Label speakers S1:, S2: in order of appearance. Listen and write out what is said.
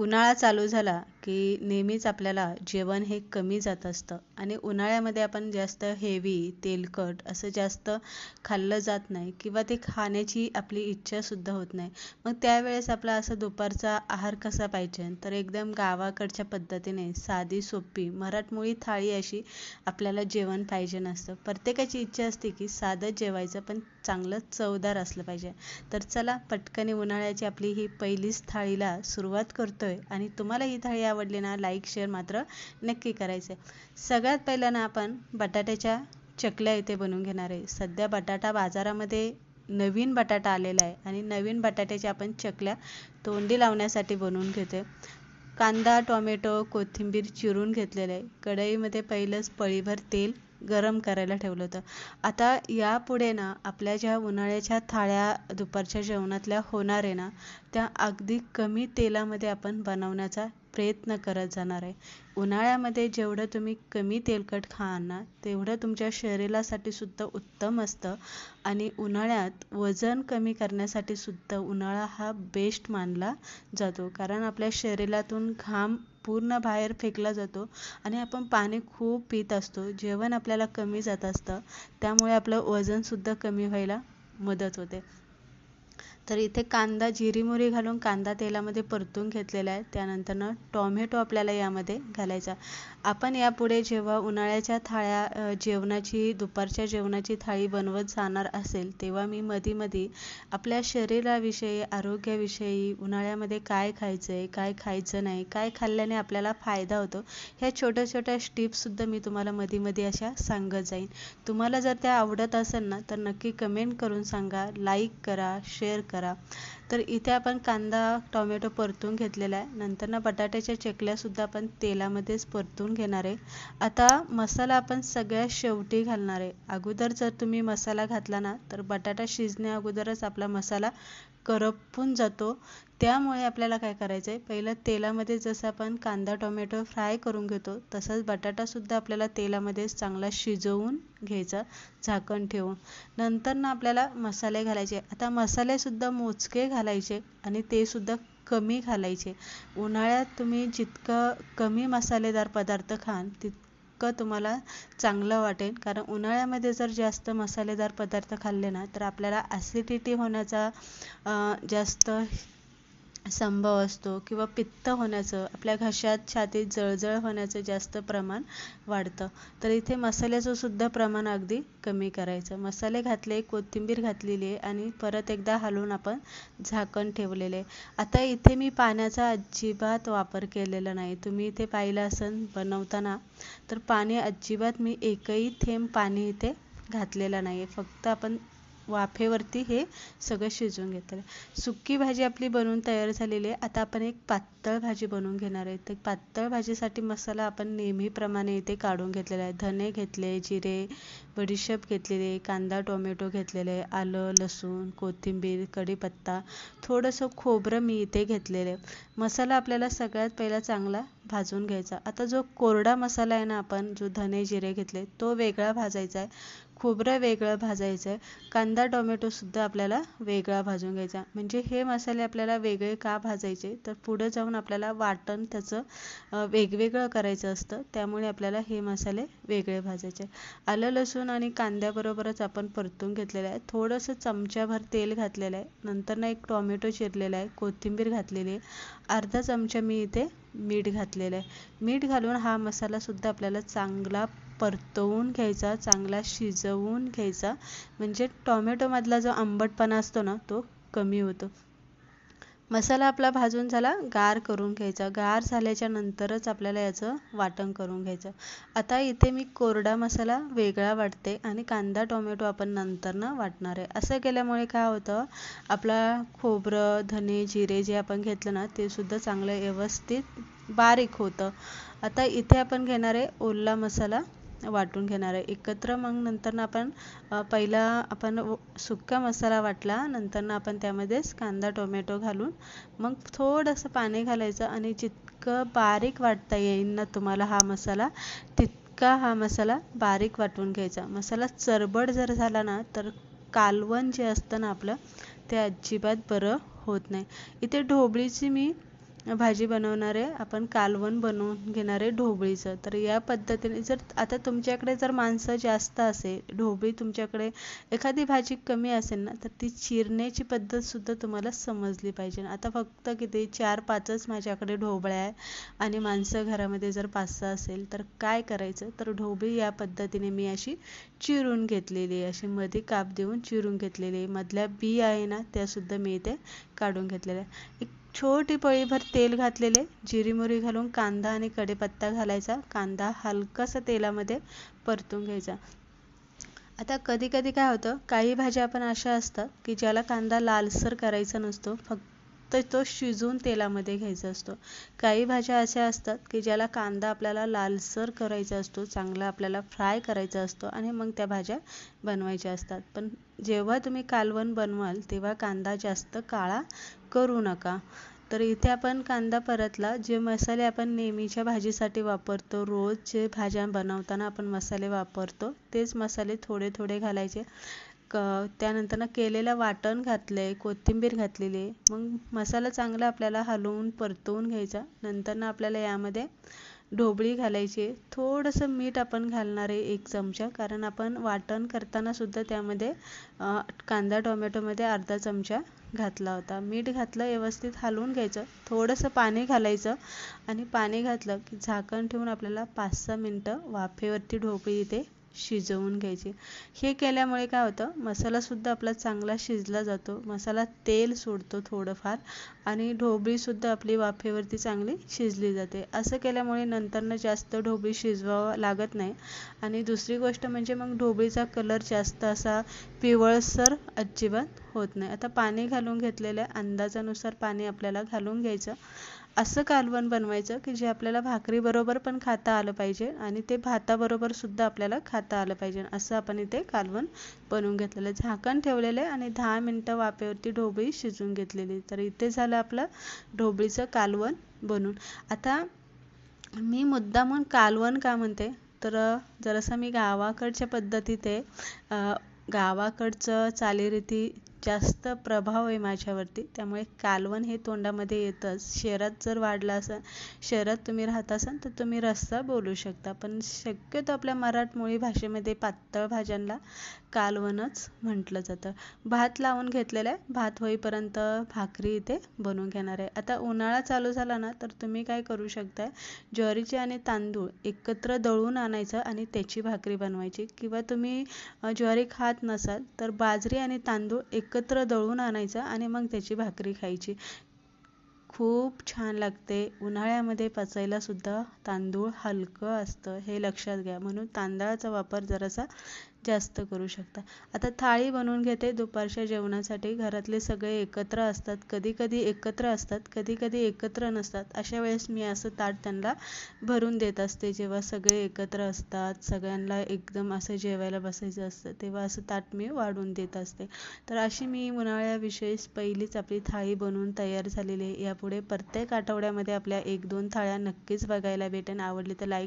S1: उन्हाळा चालू झाला. की नेहमीच आपल्याला जेवण हे कमी जात असतं. आणि उन्हाळ्यामध्ये आपण जास्त हेवी तेलकट असं जास्त खाल्लं जात नाही किंवा ते खाण्याची आपली इच्छासुद्धा होत नाही. मग त्यावेळेस आपला असं दुपारचा आहार कसा पाहिजे? तर एकदम गावाकडच्या पद्धतीने साधी सोपी मराठमोळी थाळी अशी आपल्याला जेवण पाहिजे नसतं. प्रत्येकाची इच्छा असते की साधं जेवायचं पण चांगलं चवदार असलं पाहिजे. तर चला पटकन उन्हाळ्याची आपली ही पहिलीच थाळीला सुरुवात करतोय. आणि तुम्हाला ही थाळी आवडली ना लाईक शेअर मात्र नक्की करायचं सगळ्यात पहिलं ना आपण बटाट्याच्या चकल्या इथे बनवून घेणार आहे. सध्या बटाटा बाजारामध्ये नवीन बटाटा आलेला आहे आणि नवीन बटाट्याच्या आपण चकल्या तोंडी लावण्यासाठी बनवून घेतोय. कांदा टोमॅटो कोथिंबीर चिरून घेतलेलं आहे. कढईमध्ये पहिलंच पळीभर तेल गरम करायला ठेवलं होतं. आता यापुढे ना आपल्या ज्या उन्हाळ्याच्या थाळ्या दुपारच्या जेवणातल्या होणार आहे ना त्या अगदी कमी तेलामध्ये आपण बनवण्याचा प्रयत्न करत जाणार आहे. उन्हाळ्यामध्ये जेवढं तुम्ही कमी तेलकट खा ना तेवढं तुमच्या शरीरासाठी सुद्धा उत्तम असतं. आणि उन्हाळ्यात वजन कमी करण्यासाठी सुद्धा उन्हाळा हा बेस्ट मानला जातो. कारण आपल्या शरीरातून घाम पूर्ण बाहेर फेकला जातो आणि आपण पाणी खूप पित असतो. जेवण आपल्याला कमी जात असतं. त्यामुळे आपलं वजनसुद्धा कमी व्हायला मदत होते. तर इथे कांदा जिरी घालून कांदा तेलामध्ये परतून घेतलेला आहे. त्यानंतरनं टॉमॅटो आपल्याला यामध्ये घालायचा. आपण यापुढे जेव्हा उन्हाळ्याच्या थाळ्या जेवणाची दुपारच्या जेवणाची थाळी बनवत जाणार असेल तेव्हा मी मधी मधी आपल्या शरीराविषयी आरोग्याविषयी उन्हाळ्यामध्ये काय खायचं आहे काय खायचं नाही काय खाल्ल्याने आपल्याला फायदा होतो ह्या छोट्या छोट्या टिप्ससुद्धा मी तुम्हाला मधी मधी अशा सांगत जाईन. तुम्हाला जर त्या आवडत असेल ना तर नक्की कमेंट करून सांगा लाईक करा शेअर करा. तर इथे आपण कांदा टोमॅटो परतून घेतलेला आहे. नंतर ना बटाट्याच्या चकल्यासुद्धा आपण तेलामध्येच परतून घेणार आहे. आता मसाला आपण सगळ्यात शेवटी घालणार आहे. अगोदर जर तुम्ही मसाला घातला ना तर बटाटा शिजण्या अगोदरच आपला मसाला करपून जातो. त्यामुळे आपल्याला काय करायचं आहे पहिलं तेलामध्ये जसं आपण कांदा टोमॅटो फ्राय करून घेतो तसंच बटाटासुद्धा आपल्याला तेलामध्ये चांगला शिजवून घ्यायचं झाकण ठेवून. नंतर ना आपल्याला मसाले घालायचे. आता मसालेसुद्धा मोजके घालायचे आणि ते सुद्धा कमी घालायचे. उन्हाळ्यात तुम्ही जितकं कमी मसालेदार पदार्थ खान तितकं तुम्हाला चांगलं वाटेल. कारण उन्हाळ्यामध्ये जर जास्त मसालेदार पदार्थ खाल्ले ना तर आपल्याला ॲसिडिटी होण्याचा जास्त संभव असतो किंवा पित्त होण्याचं आपल्या घशात छातीत जळजळ होण्याचं जास्त प्रमाण वाढतं. तर इथे मसाल्याचं सुद्धा प्रमाण अगदी कमी करायचं. मसाले घातले कोथिंबीर घातलेली आहे आणि परत एकदा हलवून आपण झाकण ठेवलेले आता इथे मी पाण्याचा अजिबात वापर केलेला नाही. तुम्ही इथे पाहिलं असन बनवताना तर पाणी अजिबात मी एकही थेंब पाणी इथे घातलेला नाही आहे फक्त आपण वाफेवरती हे सगळं शिजवून घेतलं सुकी भाजी आपली बनवून तयार झालेली आहे. आता आपण एक पातळ भाजी बनवून घेणार आहे. तर पातळ भाजीसाठी मसाला आपण नेहमीप्रमाणे इथे काढून घेतलेला आहे. धने घेतले जिरे बडीशेप घेतलेले कांदा टोमॅटो घेतलेले आलं लसूण कोथिंबीर कढीपत्ता थोडंसं खोबरं मी इथे घेतलेलं आहे. मसाला आपल्याला सगळ्यात पहिला चांगला भाजून घ्यायचा आता जो कोरडा मसाला आहे ना आपण जो धने जिरे घेतले तो वेगळा भाजायचा आहे. खोबरं वेगळं भाजायचं. आहे कांदा टोमॅटोसुद्धा आपल्याला वेगळा भाजून घ्यायचा. म्हणजे हे मसाले आपल्याला वेगळे का भाजायचे? तर पुढं जाऊन आपल्याला वाटण त्याचं वेगवेगळं करायचं असतं. त्यामुळे आपल्याला हे मसाले वेगळे भाजायचे. आलं लसूण आणि कांद्याबरोबरच आपण परतून घेतलेलं आहे. थोडंसं चमच्याभर तेल घातलेलं आहे. नंतर ना एक टोमॅटो चिरलेला आहे. कोथिंबीर घातलेली आहे. अर्धा चमचा मी इथे मीठ घातलेलं आहे. मीठ घालून हा मसालासुद्धा आपल्याला चांगला परतवून घ्यायचा चांगला शिजवून घ्यायचा. म्हणजे टोमॅटोमधला जो आंबटपणा असतो ना तो कमी होतो. मसाला आपला भाजून झाला गार करून घ्यायचा. गार झाल्याच्या नंतरच आपल्याला याचं वाटण करून घ्यायचं. आता इथे मी कोरडा मसाला वेगळा वाटते आणि कांदा टोमॅटो आपण नंतरनं वाटणार आहे. असं केल्यामुळे काय होतं आपला खोबरं धने जिरे जे आपण घेतलं ना ते सुद्धा चांगलं व्यवस्थित बारीक होतं. आता इथे आपण घेणार आहे ओला मसाला. वाटून घेणार आहे. एकत्र मग नंतर आपण पहिला आपण सुक्का मसाला वाटला नंतर आपण त्यामध्येच कांदा टोमॅटो घालून मग थोडंसं पाणी घालायचं आणि जितकं बारीक वाटता येईल ना तुम्हाला हा मसाला तितका हा मसाला बारीक वाटून घ्यायचा. मसाला चरबड जर झाला ना तर कालवण जे असतं ना आपलं ते अजिबात बरं होत नाही. इथे ढोबळीची मी भाजी बनवणार आहे आपण कालवण बनवून घेणार आहे ढोबळीचं. तर या पद्धतीने जर आता तुमच्याकडे जर माणसं जास्त असेल ढोबळी तुमच्याकडे एखादी भाजी कमी असेल ना तर ती चिरण्याची पद्धतसुद्धा तुम्हाला समजली पाहिजे. आता फक्त किती चार पाचच माझ्याकडे ढोबळ्या आहे आणि माणसं घरामध्ये जर पाच सहा असेल तर काय करायचं? तर ढोबळी या पद्धतीने मी अशी चिरून घेतलेली आहे. अशी मध्ये काप देऊन चिरून घेतलेली आहे. मधल्या बी आहे ना त्यासुद्धा मी इथे काढून घेतलेल्या आहे. एक छोटी पळीभर तेल घातलेले जिरी घालून कांदा आणि कढीपत्ता घालायचा. कांदा हलकासा तेलामध्ये परतून घ्यायचा. आता कधी कधी काय होतं काही भाज्या आपण अशा असतात की ज्याला कांदा लालसर करायचा नसतो फक्त तर तो शिजवून तेलामध्ये घ्यायचा असतो. काही भाज्या अशा असतात की ज्याला कांदा आपल्याला लालसर करायचा असतो चांगला आपल्याला फ्राय करायचा असतो आणि मग त्या भाज्या बनवायच्या असतात. पण जेव्हा तुम्ही कालवण बनवाल तेव्हा कांदा जास्त काळा करू नका. तर इथे आपण कांदा परतला. जे मसाले आपण नेहमीच्या भाजीसाठी वापरतो रोज जे भाज्या बनवताना आपण मसाले वापरतो तेच मसाले थोडे थोडे घालायचे. क त्यानंतर केलेलं वाटण घातलं आहे कोथिंबीर घातलेली आहे. मग मसाला चांगला आपल्याला हलवून परतवून घ्यायचा. नंतर आपल्याला यामध्ये ढोबळी घालायची थोडंसं मीठ आपण घालणार आहे एक चमचा कारण आपण वाटण करताना सुद्धा त्यामध्ये कांदा टोमॅटोमध्ये अर्धा चमचा घातला होता. मीठ घातलं व्यवस्थित हलवून घ्यायचं. थोडंसं पाणी घालायचं आणि पाणी घातलं की झाकण ठेवून आपल्याला पाच सहा मिनटं वाफेवरती ढोबळी इथे शिजवून घ्यायची. हे केल्यामुळे काय होतं मसालासुद्धा आपला चांगला शिजला जातो. मसाला तेल सोडतो थोडंफार आणि ढोबळीसुद्धा आपली वाफेवरती चांगली शिजली जाते. असं केल्यामुळे नंतरनं जास्त ढोबळी शिजवावं लागत नाही. आणि दुसरी गोष्ट म्हणजे मग ढोबळीचा कलर जास्त असा पिवळसर अजिबात होत नाही. आता पाणी घालून घेतलेलं आहे अंदाजानुसार पाणी आपल्याला घालून घ्यायचं. असं कालवण बनवायचं की जे आपल्याला भाकरीबरोबर पण खाता आलं पाहिजे आणि ते भाताबरोबर सुद्धा आपल्याला खाता आलं पाहिजे. असं आपण इथे कालवण बनवून घेतलेलं आहे. झाकण ठेवलेलं आहे आणि दहा मिनटं वाफेवरती ढोबळी शिजवून घेतलेली तर इथे झालं आपलं ढोबळीचं कालवण बनून. आता मी मुद्दामून कालवण का म्हणते? तर जरासं मी गावाकडच्या पद्धतीत आहे. गावाकडचं चालीरीती जास्त प्रभाव आहे माझ्यावरती. त्यामुळे कालवण हे तोंडामध्ये येतंच. शहरात जर वाढलं असेल शहरात तुम्ही राहत असाल तर तुम्ही रस्सा बोलू शकता. पण शक्यतो आपल्या मराठमोळी भाषेमध्ये पातळ भाज्यांना कालवणच म्हटलं जातं. भात लावून घेतलेला आहे. भात होईपर्यंत भाकरी इथे बनवून घेणार आहे. आता उन्हाळा चालू झाला ना तर तुम्ही काय करू शकताय? ज्वारीचे आणि तांदूळ एकत्र दळून आणायचं आणि त्याची भाकरी बनवायची. किंवा तुम्ही ज्वारी खात नसाल तर बाजरी आणि तांदूळ एक एकत्र दळून आणायचा आणि मग त्याची भाकरी खायची. खूप छान लागते. उन्हाळ्यामध्ये पचायला सुद्धा तांदूळ हलकं असतं हे लक्षात घ्या. म्हणून तांदळाचा वापर जरासा जास्त करू शकता. आता थाळी बनवून घेते दुपारच्या जेवणासाठी घरातले सगळे एकत्र असतात कधी कधी एकत्र असतात कधी कधी एकत्र नसतात. अशा वेळेस मी असं ताट त्यांना भरून देत असते. जेव्हा सगळे एकत्र असतात सगळ्यांना एकदम असं जेवायला बसायचं असतं तेव्हा असं ताट मी वाढून देत असते. तर अशी मी उन्हाळ्याविषयी पहिलीच आपली थाळी बनवून तयार झालेली आहे. यापुढे प्रत्येक आठवड्यामध्ये आपल्या एक दोन थाळ्या नक्कीच बघायला भेटेन. आवडली तर लाईक